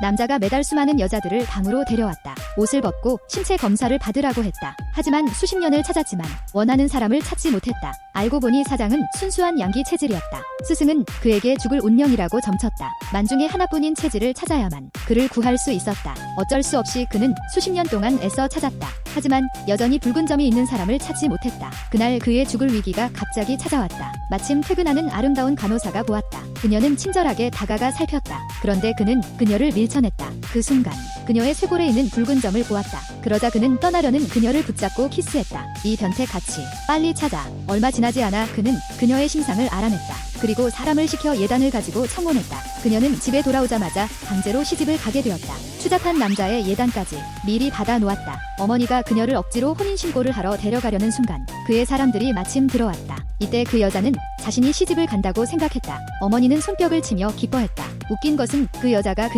남자가 매달 수많은 여자들을 방으로 데려왔다. 옷을 벗고 신체 검사를 받으라고 했다. 하지만 수십 년을 찾았지만 원하는 사람을 찾지 못했다. 알고 보니 사장은 순수한 양기 체질이었다. 스승은 그에게 죽을 운명이라고 점쳤다. 만중에 하나뿐인 체질을 찾아야만 그를 구할 수 있었다. 어쩔 수 없이 그는 수십 년 동안 애써 찾았다. 하지만 여전히 붉은 점이 있는 사람을 찾지 못했다. 그날 그의 죽을 위기가 갑자기 찾아왔다. 마침 퇴근하는 아름다운 간호사가 보았다. 그녀는 친절하게 다가가 살폈다. 그런데 그는 그녀를 밀쳐냈다. 그 순간 그녀의 쇄골에 있는 붉은 점을 보았다. 그러자 그는 떠나려는 그녀를 붙잡고 키스했다. 이 변태 같이 빨리 찾아. 얼마 지나지 않아 그는 그녀의 심상을 알아냈다. 그리고 사람을 시켜 예단을 가지고 청혼했다. 그녀는 집에 돌아오자마자 강제로 시집을 가게 되었다. 추잡한 남자의 예단까지 미리 받아 놓았다. 어머니가 그녀를 억지로 혼인신고를 하러 데려가려는 순간 그의 사람들이 마침 들어왔다. 이때 그 여자는 자신이 시집을 간다고 생각했다. 어머니는 손뼉을 치며 기뻐했다. 웃긴 것은 그 여자가 그녀